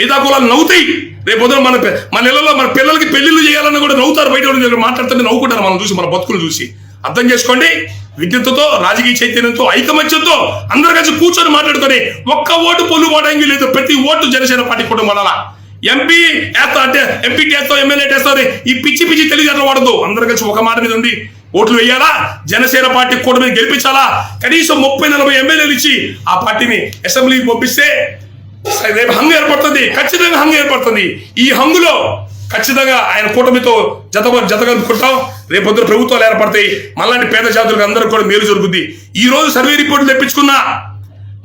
మిగతా కులాలు నవ్వుతాయి. రేపు పొద్దున మన మన ఇళ్ళలో మన పిల్లలకి పెళ్ళిళ్ళు చేయాలని కూడా నవ్వుతారు. బయట దగ్గర మాట్లాడుతుంటే నవ్వుకుంటారు మనం చూసి మన బతుకులు చూసి. అర్థం చేసుకోండి. విజ్ఞతతో రాజకీయ చైతన్యంతో ఐకమత్యంతో అందరు కలిసి కూర్చొని మాట్లాడుకొని ఒక్క ఓటు పొల్లుపోవడానికి లేదు. ప్రతి ఓటు జనసేన పార్టీ కూడా పడాలా ఎంపీ వేస్తా అంటే ఎంపీ టేస్తో ఎమ్మెల్యే టేస్తో ఈ పిచ్చి పిచ్చి తెలియజేతలు వాడద్దు. అందరు కలిసి ఒక మాట మీద ఉండి ఓట్లు వేయాలా? జనసేన పార్టీ కూడా మీద గెలిపించాలా? కనీసం ముప్పై నలభై ఎమ్మెల్యేలు ఇచ్చి ఆ పార్టీని అసెంబ్లీకి పంపిస్తే రేపు హంగు ఏర్పడుతుంది ఖచ్చితంగా హంగు ఏర్పడుతుంది. ఈ హంగులో ఖచ్చితంగా ఆయన కూటమితో జత జతగలుపుకుంటాం రేపొద్దున ప్రభుత్వాలు ఏర్పడతాయి. మళ్ళాంటి పేద జాతులకు అందరికి కూడా మేలు జరుగుద్ది. ఈ రోజు సర్వే రిపోర్టులు తెప్పించుకున్నా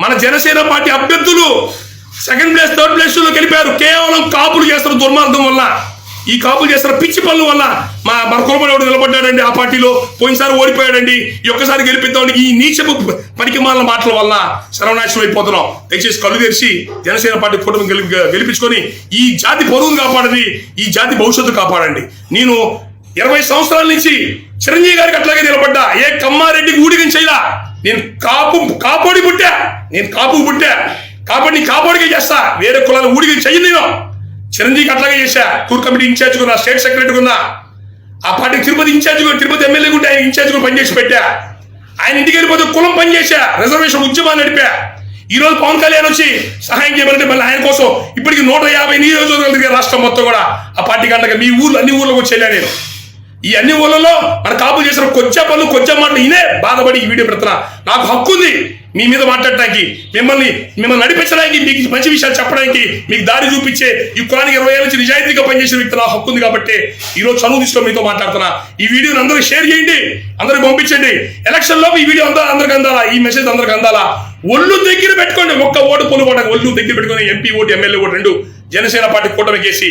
మన జనసేన పార్టీ అభ్యర్థులు సెకండ్ ప్లేస్ థర్డ్ ప్లేస్లో గెలిపారు కేవలం కాపులు చేస్తున్న దుర్మార్గం వల్ల ఈ కాపులు చేస్తున్న పిచ్చి పనుల వల్ల మా మన కులమనేవాడు నిలబడ్డాడండి ఆ పార్టీలో. పోయినసారి ఓడిపోయాడండి. ఈ ఒక్కసారి గెలిపిద్దామని ఈ నీచపు పనికి మాలిన మాటల వల్ల సర్వనాశనం అయిపోతున్నాం. దయచేసి కళ్ళు తెరిచి జనసేన పార్టీ కూటమి గెలి గెలిపించుకొని ఈ జాతి పరువును కాపాడండి. ఈ జాతి భవిష్యత్తు కాపాడండి. నేను ఇరవై సంవత్సరాల నుంచి చిరంజీవి గారికి అట్లాగే నిలబడ్డా. ఏ కమ్మారెడ్డి ఊడిగం చేయలా. నేను కాపు కాపాడి పుట్టా. నేను కాపు పుట్టా. కాబట్టి కాపోడిగా చేస్తా. వేరే కులాలు ఊడిగం చెయ్యి నేను. చిరంజీవికి అట్లాగే చేశా. టూర్ కమిటీ ఇన్ఛార్జ్ ఉన్నా స్టేట్ సెక్రటరీ ఉన్నా. ఆ పార్టీ తిరుపతి ఇన్ఛార్జ్ కూడా తిరుపతి ఎమ్మెల్యే కూడా ఆయన ఇన్ఛార్జ్ కూడా పనిచేసి పెట్టా. ఆయన ఇంటికి వెళ్ళిపోతే కులం పనిచేసా రిజర్వేషన్ ఉద్యమాన్ని నడిపా. ఈ రోజు పవన్ కళ్యాణ్ వచ్చి సహాయం చేయమంటే మళ్ళీ ఆయన కోసం ఇప్పటికి నూట యాభై నియోజకవర్గాలు రాష్ట్రం మొత్తం కూడా ఆ పార్టీ కంటే మీ ఊర్లో అన్ని ఊర్లోకి వచ్చేలా నేను. ఈ అన్ని ఊళ్ళలో మన కాపు చేసిన కొంచెం పనులు కొంచెం మాటలు ఇదే బాధపడి ఈ వీడియో పెడుతున్నా. నాకు హక్కు ఉంది మీ మీద మాట్లాడటానికి మిమ్మల్ని మిమ్మల్ని నడిపించడానికి మీకు మంచి విషయాలు చెప్పడానికి మీకు దారి చూపించే ఈ కులానికి ఇరవై ఏళ్ళ నుంచి నిజాయితీగా పనిచేసిన వ్యక్తి నా హక్కు ఉంది కాబట్టి ఈ రోజు చదువు తీసుకొని మీతో మాట్లాడుతున్నా. ఈ వీడియోని అందరూ షేర్ చేయండి అందరికి పంపించండి. ఎలక్షన్ లోపు ఈ వీడియో అందరూ అందరికి అందాలా? ఈ మెసేజ్ అందరికి అందాలా? ఒళ్ళు దగ్గర పెట్టుకోండి ఒక్క ఓటు పొలు ఒళ్ళు దగ్గర పెట్టుకొని ఎంపీ ఓటు ఎమ్మెల్యే ఓటు రెండు జనసేన పార్టీ కూటమి చేసి